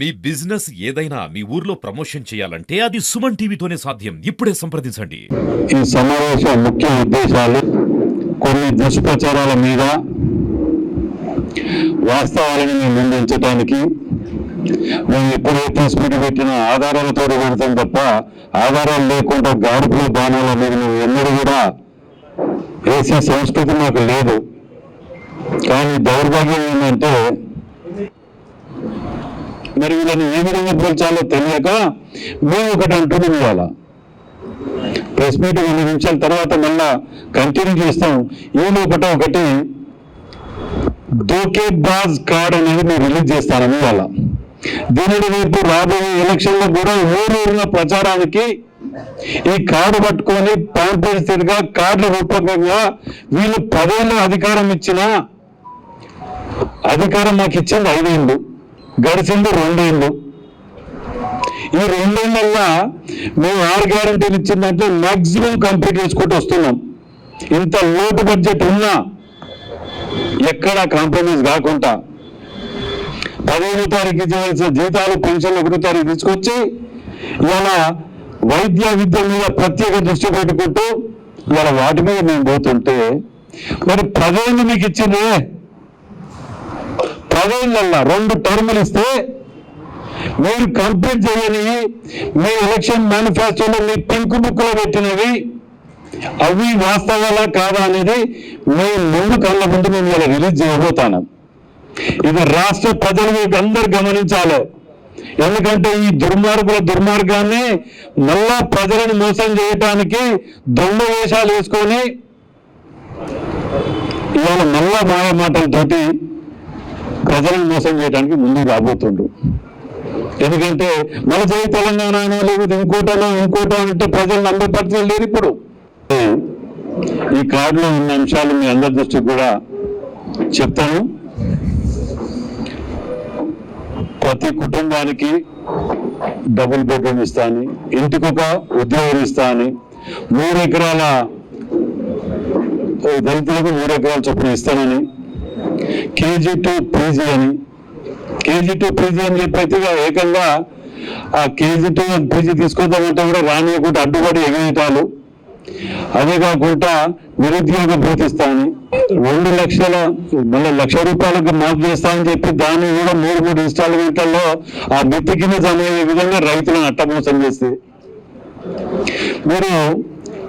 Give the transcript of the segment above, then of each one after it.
మీ business ఏదైనా మీ ఊర్లో promotion చేయాలంటే అది సుమన్ టీవీతోనే సాధ్యం. ఇప్పుడే సంప్రదించండి. ఈ సమావేశం ముఖ్య ఉద్దేశాలు కొన్ని దుష్ప్రచారాల మీద వాస్తవాలను మేము ముందుంచడానికి మేము ఎప్పుడైతే ప్రెస్ పెట్టిన ఆధారాలతో పెడతాం తప్ప ఆధారాలు లేకుండా గాడుపుల బాణాల మీద మేము ఎన్నడూ కూడా వేసే సంస్కృతి మాకు లేదు. కానీ దౌర్భాగ్యం ఏంటంటే మరి వీళ్ళని ఏ విధంగా పోల్చాలో తెలియక మేము ఒకటి అంటున్నాం ఇవాళ ప్రెస్ మీట్ రెండు నిమిషాల తర్వాత మళ్ళా కంటిన్యూ చేస్తాం. ఈ లోపల ఒకటి దూకే బాజ్ కార్డ్ అనేది మేము రిలీజ్ చేస్తాను ఇవాళ దీనిని రేపు రాబోయే ఎలక్షన్లో కూడా ఊరూరున ప్రచారానికి ఈ కార్డు పట్టుకొని పాంప్లెట్స్ కార్డుల రూపకంగా వీళ్ళు పదేళ్ళ అధికారం ఇచ్చిన అధికారం మాకు ఇచ్చింది ఐదేళ్ళు. గడిచింది రెండేళ్ళు ఈ రెండేళ్ళల్లో మేము ఆరు గ్యారంటీలు ఇచ్చిన దాంట్లో కంప్లీట్ చేసుకుంటూ వస్తున్నాం. ఇంత లోటు బడ్జెట్ ఉన్నా ఎక్కడా కాంప్రమైజ్ కాకుండా పదిహేను తారీఖు చేయాల్సిన జీతాలు పెన్షన్లు ఒకటో తారీఖు తీసుకొచ్చి ఇలా వైద్య విద్య మీద ప్రత్యేక దృష్టి పెట్టుకుంటూ ఇలా వాటి మీద మేము పోతుంటే మరి పదేళ్ళు మీకు ఇచ్చిందే. పదేళ్ళల్లో రెండు టర్ములు ఇస్తే మీరు కంప్లీట్ చేయని మీ ఎలక్షన్ మేనిఫెస్టోలో మీ పింక్ బుక్లో పెట్టినవి అవి వాస్తవాలా కాదా అనేది మీ ముందు కళ్ళ ముందు మేము ఇలా రిలీజ్ చేయబోతాను. ఇది రాష్ట్ర ప్రజలు మీకు అందరు గమనించాలి. ఎందుకంటే ఈ దుర్మార్గుల దుర్మార్గాన్ని మళ్ళా ప్రజలను మోసం చేయటానికి దొంగ వేషాలు వేసుకొని ఇవాళ మళ్ళా మాయ మాటలతోటి ప్రజలను మోసం చేయడానికి ముందుకు రాబోతుండ్రు ఎందుకంటే మన జై తెలంగాణ అనో లేకపోతే ఇంకోటనో ఇంకోటో అంటే ప్రజలు నమ్మే పరిస్థితి లేరు ఇప్పుడు. ఈ కార్డులో ఉన్న అంశాలు మీ అందరి దృష్టికి కూడా చెప్తాను. ప్రతి కుటుంబానికి డబుల్ బెడ్రూమ్ ఇస్తా అని ఇంటికొక ఉద్యోగం ఇస్తా అని మూడు ఎకరాల దళితులకు మూడు ఎకరాల చొప్పున ఇస్తానని కేజీ టు పీజీ అని. కేజీ టు పీజీ అని చెప్పైతే ఏకంగా ఆ కేజీ టు పీజీ తీసుకుందామంటే కూడా రానియకుండా అడ్డుపడి ఎగేయటాలు. అదే కాకుండా నిరుద్యోగ భూతిస్తాను రెండు లక్షల మళ్ళీ లక్ష రూపాయలకు మాఫ్ చేస్తామని చెప్పి దాన్ని కూడా మూడు మూడు ఇన్స్టాల్మెంట్లలో ఆ బిత్తి కింద విధంగా రైతులను అట్టమోసం చేస్తే. మీరు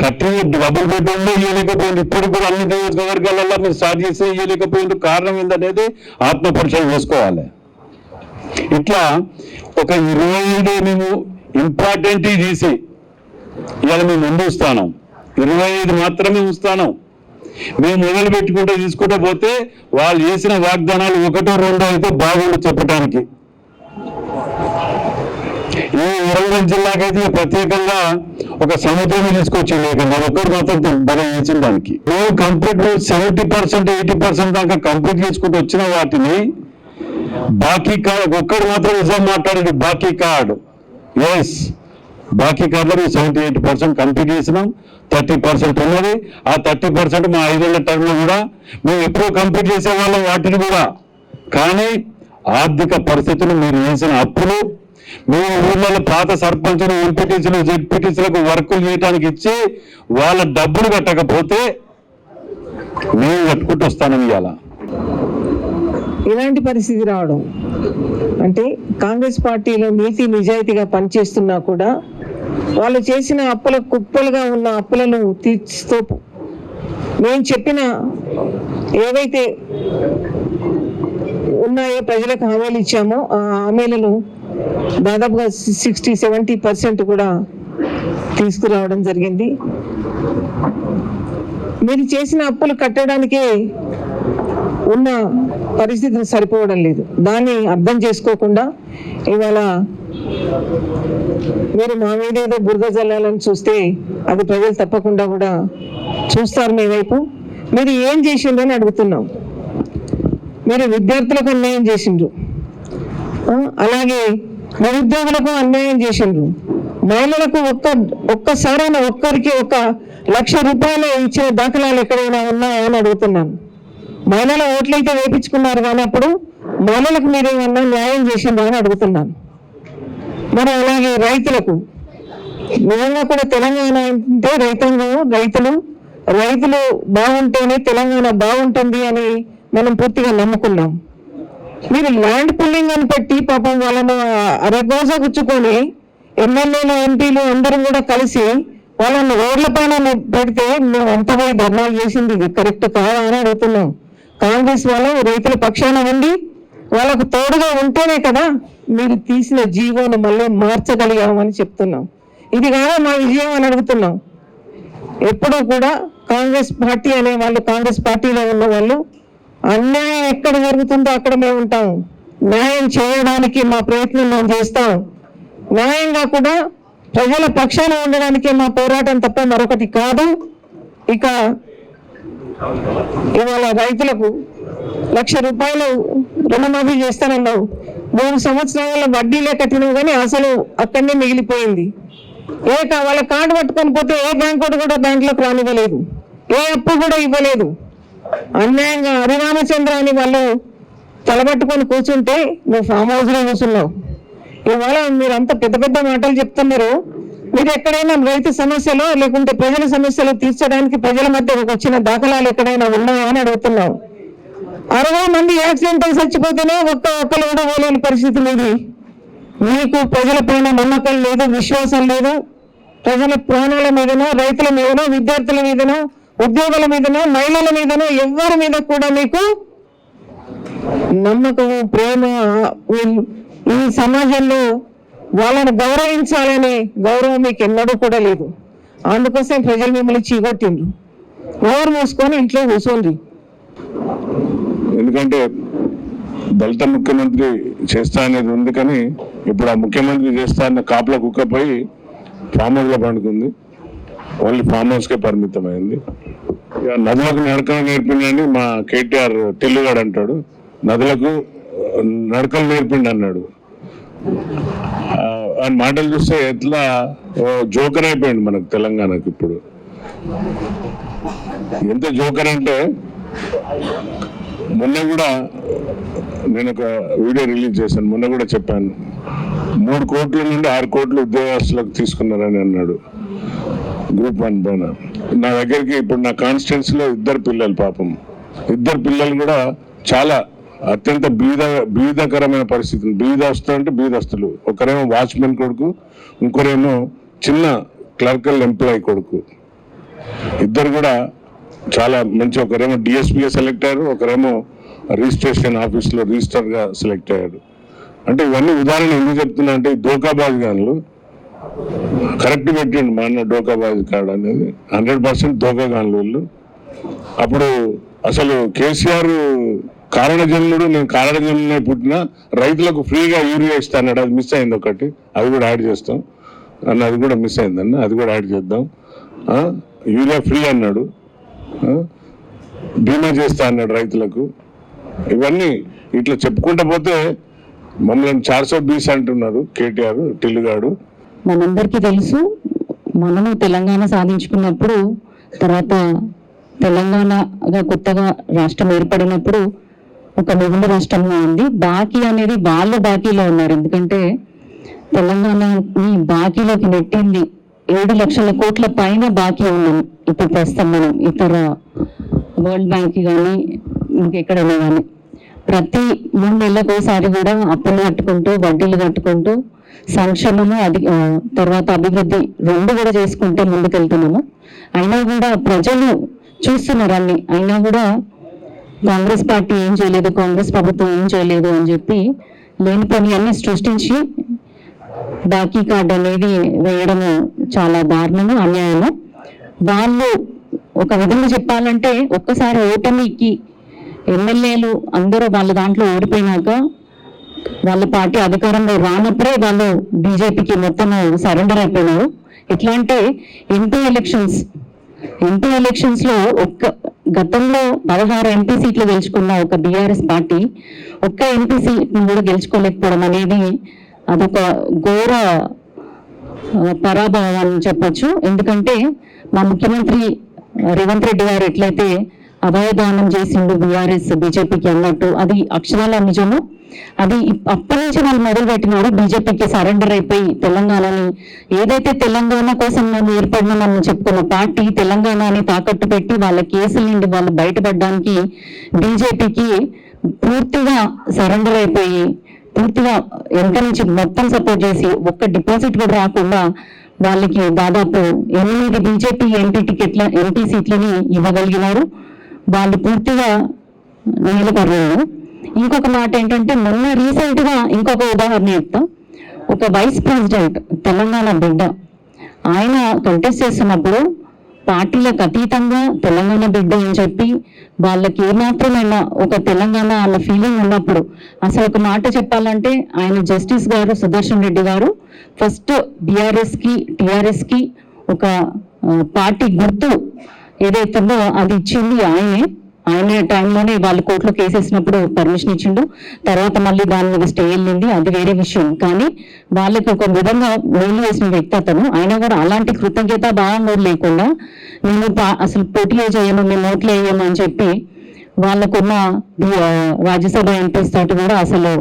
కట్టిన డబుల్ పెట్టండి ఇవ్వలేకపోయింది ఇప్పుడు కూడా అన్ని నియోజకవర్గాలలో మీరు స్టార్ట్ చేసి ఇవ్వలేకపోయింది కారణం ఏంటనేది ఆత్మపరిచయం చేసుకోవాలి. ఇట్లా ఒక ఇరవై ఐదు మేము ఇంపార్టెంట్ తీసి ఇవాళ మేము ముందు ఇస్తాను ఇరవై ఐదు మాత్రమే ఉంచుతాను మేము మొదలు పెట్టుకుంటూ తీసుకుంటూ పోతే వాళ్ళు చేసిన వాగ్దానాలు ఒకటో రెండో అయితే బాగుండు చెప్పడానికి ఈ వరంగల్ జిల్లాకైతే ప్రత్యేకంగా ఒక సముద్రం తీసుకొచ్చి లేకుండా ఒక్కరు మాత్రం బలం దానికి. మేము complete seventy percent eighty percent దాకా కంప్లీట్ చేసుకుంటూ వచ్చిన వాటిని బాకీ కార్డు ఒక్కడు మాత్రం నిజం మాట్లాడేది బాకీ కార్డు. ఎస్ బాకీ కార్డులో సెవెంటీ ఎయిట్ పర్సెంట్ కంప్లీట్ చేసినాం. థర్టీ పర్సెంట్ ఉన్నది. ఆ థర్టీ పర్సెంట్ మా ఐదేళ్ళ టైంలో కూడా మేము ఎప్పుడూ కంప్లీట్ చేసేవాళ్ళం వాటిని కూడా. కానీ ఆర్థిక పరిస్థితులు మీరు చేసిన అప్పులు మేము ఊళ్ళలో పాత సర్పంచులు ఎంపీటీసీలు జెడ్పీటీసీలకు వర్కులు చేయడానికి ఇచ్చి వాళ్ళ డబ్బులు కట్టకపోతే మేము కట్టుకుంటూ వస్తానని ఇవాళ ఇలాంటి పరిస్థితి రావడం అంటే కాంగ్రెస్ పార్టీలో నీతి నిజాయితీగా పనిచేస్తున్నా కూడా వాళ్ళు చేసిన అప్పుల కుప్పలుగా ఉన్న అప్పులను తీర్చుతో మేము చెప్పిన ఏవైతే ఉన్నాయో ప్రజలకు హామీలు ఇచ్చామో ఆ హామీలను దాదాపుగా సిక్స్టీ సెవెంటీ పర్సెంట్ కూడా తీసుకురావడం జరిగింది. మీరు చేసిన అప్పులు కట్టడానికే ఉన్న పరిస్థితిని సరిపోవడం లేదు. దాన్ని అర్థం చేసుకోకుండా ఇవాళ మీరు మా మీద ఏదో బురద జల్లాలని చూస్తే అది ప్రజలు తప్పకుండా కూడా చూస్తారు మీ వైపు. మీరు ఏం చేసిండ్రని అడుగుతున్నాం. మీరు విద్యార్థులకు అన్యాయం చేసిండ్రు. అలాగే నిరుద్యోగులకు అన్యాయం చేసిండ్రు. మహిళలకు ఒక్క ఒక్కసారైనా ఒక్కరికి ఒక లక్ష రూపాయలు ఇచ్చే దాఖలాలు ఎక్కడైనా ఉన్నాయా అని అడుగుతున్నాను. మహిళల ఓట్లయితే వేపించుకున్నారు కానీ అప్పుడు మహిళలకు మీరు ఏమన్నా న్యాయం చేసిండ్రు అని అడుగుతున్నాను. మరి అలాగే రైతులకు. నిజంగా కూడా తెలంగాణ అంటే రైతాంగం రైతులు రైతులు బాగుంటేనే తెలంగాణ బాగుంటుంది అని మనం పూర్తిగా నమ్ముకున్నాం. మీరు ల్యాండ్ పుల్లింగ్ అని పెట్టి పాపం వాళ్ళను అరగోస గుచ్చుకొని ఎమ్మెల్యేలు ఎంపీలు అందరూ కూడా కలిసి వాళ్ళని రోడ్ల పైన పెడితే మేము ఎంతపై ధర్నాలు చేసింది? ఇది కరెక్ట్ కాదా అని అడుగుతున్నాం. కాంగ్రెస్ వాళ్ళు రైతుల పక్షాన ఉండి వాళ్ళకు తోడుగా ఉంటేనే కదా మీరు తీసిన జీవోను మళ్ళీ మార్చగలిగామని చెప్తున్నాం. ఇది కాదా మా విజయం అని అడుగుతున్నాం. ఎప్పుడూ కూడా కాంగ్రెస్ పార్టీ అనే వాళ్ళు కాంగ్రెస్ పార్టీలో ఉన్న వాళ్ళు అన్యాయం ఎక్కడ జరుగుతుందో అక్కడ మేము ఉంటాం. న్యాయం చేయడానికి మా ప్రయత్నం మేము చేస్తాం. న్యాయంగా కూడా ప్రజల పక్షాన ఉండడానికి మా పోరాటం తప్ప మరొకటి కాదు. ఇక ఇవాళ రైతులకు లక్ష రూపాయలు రుణమాఫీ చేస్తానన్నావు. మూడు సంవత్సరాల వడ్డీలే కట్టినావు కానీ అసలు అక్కడనే మిగిలిపోయింది. ఏ కా- వాళ్ళ కార్డు పట్టుకొని పోతే ఏ బ్యాంక్ కూడా బ్యాంకులోకి రానివ్వలేదు. ఏ అప్పు కూడా ఇవ్వలేదు. అన్యాయంగా హరిరామచంద్ర అని వాళ్ళు తలబట్టుకొని కూర్చుంటే నువ్వు ఫామ్ హౌస్లో కూర్చున్నావు. ఇవాళ మీరంతా పెద్ద పెద్ద మాటలు చెప్తున్నారు. మీరు ఎక్కడైనా రైతు సమస్యలు లేకుంటే ప్రజల సమస్యలు తీర్చడానికి ప్రజల మధ్య వచ్చిన దాఖలాలు ఎక్కడైనా ఉన్నాయా అని అడుగుతున్నావు. అరవై మంది యాక్సిడెంట్ చచ్చిపోతేనే ఒక్క ఒక్కరు కూడా పోలేని పరిస్థితి మీది. మీకు ప్రజల పైన నమ్మకం లేదు విశ్వాసం లేదు. ప్రజల ప్రాణాల మీదనో రైతుల మీదనో విద్యార్థుల మీదనో ఉద్యోగుల మీదనో మహిళల మీదనో ఎవరి మీద కూడా మీకు నమ్మకము ప్రేమ ఈ- సమాజంలో వాళ్ళని గౌరవించాలనే గౌరవం మీకు ఎన్నడూ కూడా లేదు. అందుకోసం ప్రజలు మిమ్మల్ని చీగొట్టిండ్రు నోరు మూసుకొని ఇంట్లో కూర్చోండి ఎందుకంటే దళిత ముఖ్యమంత్రి చేస్తా అనేది ఉంది కానీ ఇప్పుడు ఆ ముఖ్యమంత్రి చేస్తా అన్న కాపుల కుక్కపోయి ఫామ్ హౌస్లో పండుకుంది. ఓన్లీ ఫామ్ హౌస్కే పరిమితమైంది. నదులకు నడకలు నేర్పిండని మా కేటీఆర్ తెల్లుగాడు అంటాడు. నదులకు నడకలు నేర్పిండి అన్నాడు. అని ఆయన మాటలు చూస్తే ఎట్లా ఓ జోకర్ అయిపోయింది మనకు తెలంగాణకు ఇప్పుడు. ఎంత జోకర్ అంటే మొన్న కూడా నేను ఒక వీడియో రిలీజ్ చేశాను మొన్న కూడా చెప్పాను. మూడు కోట్ల నుండి ఆరు కోట్లు ఉద్యోగస్తులకు తీసుకున్నారని అన్నాడు. గ్రూప్ వన్ పైన నా దగ్గరికి ఇప్పుడు నా కాన్స్టిట్యున్సీ లో ఇద్దరు పిల్లలు పాపం. ఇద్దరు పిల్లలు కూడా చాలా అత్యంత బీద బీదకరమైన పరిస్థితులు బీదస్తులు అంటే బీదస్తులు. ఒకరేమో వాచ్మెన్ కొడుకు ఇంకొరేమో చిన్న క్లర్కల్ ఎంప్లాయీ కొడుకు. ఇద్దరు కూడా చాలా మంచి ఒకరేమో డిఎస్పీగా సెలెక్ట్ అయ్యారు ఒకరేమో రిజిస్ట్రేషన్ ఆఫీస్లో రిజిస్టర్గా సెలెక్ట్ అయ్యారు. అంటే ఇవన్నీ ఉదాహరణ ఎందుకు చెప్తున్నా అంటే దోకాబాజ్ కరెక్ట్ పెట్టిండు మా అన్న డోకాబాజ్ కార్డ్ అనేది. హండ్రెడ్ పర్సెంట్ దోకాగాన్లు వీళ్ళు. అప్పుడు అసలు కేసీఆర్ కారణజన్ముడు నేను కారణజన్మునే పుట్టిన రైతులకు ఫ్రీగా యూరియా ఇస్తాను అది మిస్ అయింది ఒకటి. అది కూడా యాడ్ చేస్తాం. అన్న అది కూడా మిస్ అయిందన్న అది కూడా యాడ్ చేద్దాం. యూరియా ఫ్రీ అన్నాడు. బీమా చేస్తా అన్నాడు రైతులకు. ఇవన్నీ ఇట్లా చెప్పుకుంటూ పోతే మమ్మల్ని చార్సో బీస్ అంటున్నారు కేటీఆర్ టిల్లుగాడు. మనందరికీ తెలుసు మనము తెలంగాణ సాధించుకున్నప్పుడు తర్వాత తెలంగాణగా కొత్తగా రాష్ట్రం ఏర్పడినప్పుడు ఒక మిగులు రాష్ట్రంగా ఉంది. బాకీ అనేది వాళ్ళ బాకీలో ఉన్నారు. ఎందుకంటే తెలంగాణని బాకీలోకి నెట్టింది ఏడు లక్షల కోట్ల పైన బాకీ ఉన్నాం ఇప్పుడు ప్రస్తుతం మనం ఇతర వరల్డ్ బ్యాంక్ కానీ ఇంకెక్కడైనా కానీ ప్రతి మూడు నెలలకు ఒకసారి కూడా అప్పులు కట్టుకుంటూ వడ్డీలు కట్టుకుంటూ సంక్షేమము అది తర్వాత అభివృద్ధి రెండు కూడా చేసుకుంటే ముందుకెళ్తున్నాము. అయినా కూడా ప్రజలు చూస్తున్నారు అన్ని. అయినా కూడా కాంగ్రెస్ పార్టీ ఏం చేయలేదు కాంగ్రెస్ ప్రభుత్వం ఏం చేయలేదు అని చెప్పి లేని పని అన్ని సృష్టించి బాకీ కార్డు అనేది వేయడము చాలా దారుణము అన్యాయము. వాళ్ళు ఒక విధంగా చెప్పాలంటే ఒక్కసారి ఓటమికి ఎమ్మెల్యేలు అందరూ వాళ్ళ దాంట్లో ఓడిపోయినాక వాళ్ళ పార్టీ అధికారంలో రానప్పుడే వాళ్ళు బీజేపీకి మొత్తం సరెండర్ అయిపోయినారు. ఎట్లా అంటే ఎంపీ ఎలక్షన్స్ ఎంపీ ఎలక్షన్స్లో ఒక్క గతంలో పదహారు ఎంపీ సీట్లు గెలుచుకున్న ఒక బీఆర్ఎస్ పార్టీ ఒక్క ఎంపీ సీట్ కూడా గెలుచుకోలేకపోవడం అనేది అదొక ఘోర పరాభవం అని చెప్పొచ్చు. ఎందుకంటే మా ముఖ్యమంత్రి రేవంత్ రెడ్డి గారు ఎట్లయితే అభయదానం చేసిండు బీఆర్ఎస్ బీజేపీకి అన్నట్టు. అది అక్షరాల నిజము? అది అప్పటి నుంచి వాళ్ళు మొదలు పెట్టినారు బీజేపీకి సరెండర్ అయిపోయి తెలంగాణని. ఏదైతే తెలంగాణ కోసం మేము ఏర్పడినామని చెప్పుకున్న పార్టీ తెలంగాణని తాకట్టు పెట్టి వాళ్ళ కేసుల నుండి వాళ్ళు బయటపడడానికి బీజేపీకి పూర్తిగా సరెండర్ అయిపోయి పూర్తిగా ఎంత నుంచి మొత్తం సపోర్ట్ చేసి ఒక్క డిపాజిట్ కూడా రాకుండా వాళ్ళకి దాదాపు ఎనిమిది బీజేపీ ఎంపీ టికెట్ల ఎంపీ సీట్లని ఇవ్వగలిగినారు. వాళ్ళు పూర్తిగా నిలబడలేదు. ఇంకొక మాట ఏంటంటే మొన్న రీసెంట్గా ఇంకొక ఉదాహరణ చెప్తాం. ఒక వైస్ ప్రెసిడెంట్ తెలంగాణ బిడ్డ ఆయన కంటెస్ట్ చేస్తున్నప్పుడు పార్టీలకు అతీతంగా తెలంగాణ బిడ్డ అని చెప్పి వాళ్ళకి ఏమాత్రమైనా ఒక తెలంగాణ అన్న ఫీలింగ్ ఉన్నప్పుడు అసలు ఒక మాట చెప్పాలంటే ఆయన జస్టిస్ గారు సుదర్శన్ రెడ్డి గారు ఫస్ట్ బీఆర్ఎస్కి టీఆర్ఎస్కి ఒక పార్టీ గుర్తు ఏదైతుందో అది ఇచ్చింది ఆయనే. ఆయన టైంలోనే వాళ్ళు కోర్టులో కేసేసినప్పుడు పర్మిషన్ ఇచ్చిండు. తర్వాత మళ్ళీ దాని మీద స్టే వెళ్ళింది. అది వేరే విషయం. కానీ వాళ్ళకి ఒక విధంగా మేలు చేసిన వ్యక్తి అతను. ఆయన కూడా అలాంటి కృతజ్ఞత భావం కూడా లేకుండా మేము పా- అసలు పోటీ చేయము మేము ఓట్లు వేయము అని చెప్పి వాళ్ళకున్న రాజ్యసభ ఎంపీస్ తోటి కూడా అసలు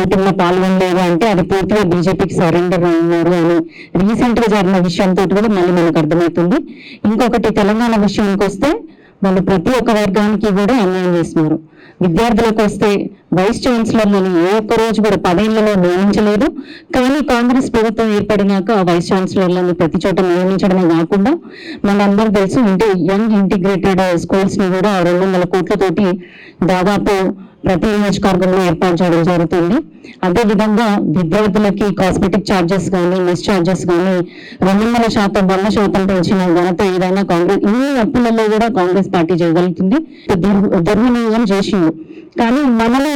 ఓటింగ్లో పాల్గొనలేదు అంటే అది పూర్తిగా బీజేపీకి సరెండర్ అన్నారు అని రీసెంట్గా జరిగిన విషయంతో కూడా మళ్ళీ మనకు అర్థమవుతుంది. ఇంకొకటి తెలంగాణ విషయానికి వస్తే వాళ్ళు ప్రతి ఒక్క వర్గానికి కూడా అన్యాయం చేస్తున్నారు. విద్యార్థులకు వస్తే వైస్ ఛాన్సలర్లను ఏ ఒక్క రోజు కూడా పదేళ్ళలో నియమించలేదు. కానీ కాంగ్రెస్ ప్రభుత్వం ఏర్పడినాక వైస్ ఛాన్సలర్లను ప్రతి చోట నియమించడమే కాకుండా మనందరూ తెలుసు ఇంటి యంగ్ ఇంటిగ్రేటెడ్ స్కూల్స్ని కూడా రెండు వందల కోట్లతోటి దాదాపు ప్రతి నియోజకవర్గంలో ఏర్పాటు చేయడం జరుగుతుంది. అదే విధంగా విద్యార్థులకి కాస్మెటిక్ ఛార్జెస్ కానీ మెస్ ఛార్జెస్ కానీ రెండు వందల శాతం వంద శాతం పెంచిన ఘనత ఏదైనా కాంగ్రెస్ ఇన్ని అప్పులలో కూడా కాంగ్రెస్ పార్టీ చేయగలుగుతుంది. దుర్- దుర్వినియోగం చేసింది కానీ మనము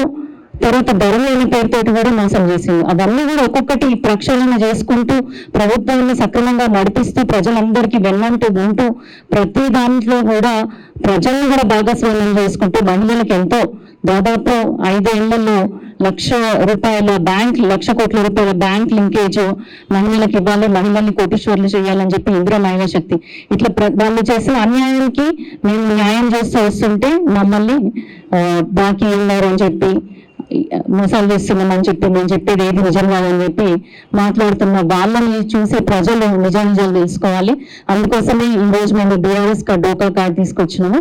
తర్వాత ధరలు అనే పేరుతోటి కూడా మోసం చేసింది. అవన్నీ కూడా ఒక్కొక్కటి ప్రక్షాళన చేసుకుంటూ ప్రభుత్వాన్ని సక్రమంగా నడిపిస్తూ ప్రజలందరికీ వెన్నంటూ ఉంటూ ప్రతి దాంట్లో కూడా ప్రజల్ని కూడా భాగస్వామ్యం చేసుకుంటూ మహిళలకు ఎంతో దాదాపు ఐదేళ్ళలో లక్ష రూపాయల బ్యాంక్ లక్ష కోట్ల రూపాయల బ్యాంక్ లింకేజ్ మహిళలకు ఇవ్వాలి మహిళల్ని కోటీశ్వర్లు చేయాలని చెప్పి ఇంద్ర మహిళా శక్తి ఇట్లా ప్ర- వాళ్ళు చేసే అన్యాయానికి మేము న్యాయం చేస్తూ వస్తుంటే మమ్మల్ని బాకీ ఉన్నారు అని చెప్పి మోసాలు చేస్తున్నామని చెప్పి నేను చెప్పేది ఏది నిజం కాదని చెప్పి మాట్లాడుతున్న వాళ్ళని చూసే ప్రజలు నిజ నిజాలు తెలుసుకోవాలి. అందుకోసమే ఈ రోజు మేము బీఆర్ఎస్ డోకా కార్డు తీసుకొచ్చినాము.